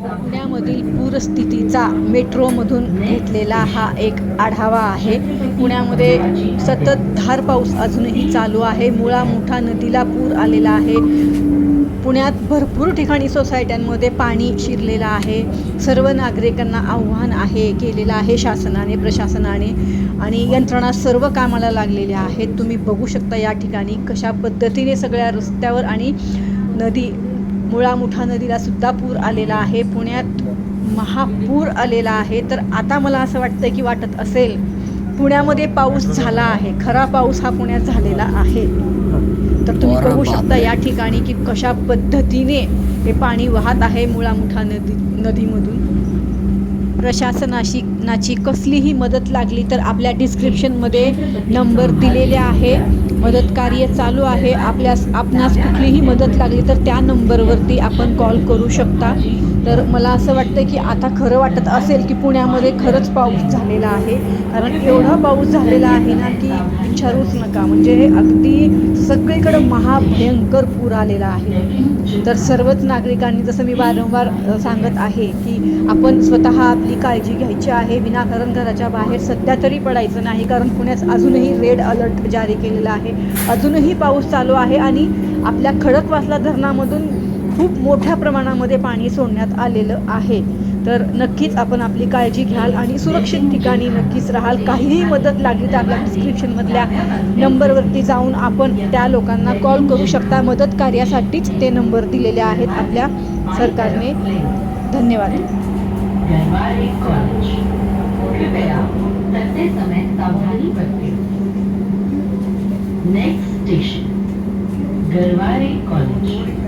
पुण्यामधील पूरस्थितीचा मेट्रोमधून घेतलेला हा एक आढावा आहे. पुण्यामध्ये सतत धार पाऊस अजूनही चालू आहे. मुळा मोठा नदीला पूर आलेला आहे. पुण्यात भरपूर ठिकाणी सोसायट्यांमध्ये पाणी शिरलेलं आहे. सर्व नागरिकांना आव्हान आहे केलेलं आहे शासनाने प्रशासनाने. आणि यंत्रणा सर्व कामाला लागलेल्या आहेत. तुम्ही बघू शकता या ठिकाणी कशा पद्धतीने सगळ्या रस्त्यावर आणि नदी मुळा मुठा नदीला सुद्धा पूर आलेला आहे. पुण्यात महापूर आलेला आहे. तर आता मला असं वाटतं की वाटत असेल पुण्यामध्ये पाऊस झाला आहे. खरा पाऊस हा पुण्यात झालेला आहे. तर तुम्ही बघू शकता. या ठिकाणी की कशा पद्धतीने हे पाणी वाहत आहे मुळा मुठा नदी नदीमधून. प्रशासनाशी नाची कसलीही मदत लागली तर आपल्या डिस्क्रिप्शनमध्ये नंबर दिलेले आहे. मदत कार्य चालू आहे. आपल्यास आपणास कुठलीही मदत लागली तर त्या नंबरवरती आपण कॉल करू शकता. तर मला असं वाटतं की आता खरं वाटत असेल की पुण्यामध्ये खरंच पाऊस झालेला आहे. कारण एवढा पाऊस झालेला आहे ना की विचारूच नका. म्हणजे हे अगदी सगळीकडं महाभयंकर पूर आलेला आहे. तर सर्वच नागरिकांनी जसं मी वारंवार सांगत आहे की आपण स्वतः आपली काळजी घ्यायची आहे विनाकारण घराच्या बाहेर सध्या तरी पडायचं नाही. कारण पुण्यात अजूनही रेड अलर्ट जारी केलेला आहे. अजूनही पाऊस चालू आहे आणि आपल्या खडकवासला धरणामधून खूप मोठ्या प्रमाणामध्ये पाणी सोडण्यात आलेलं आहे. तर नक्कीच आपण आपली काळजी घ्याल आणि सुरक्षित ठिकाणी नक्कीच राहाल. काहीही मदत लागली तर आपल्या डिस्क्रिप्शनमधल्या नंबरवरती जाऊन आपण त्या लोकांना कॉल करू शकता. मदत कार्यासाठीच ते नंबर दिलेले आहेत आपल्या सरकारने. धन्यवाद. Next station Garware college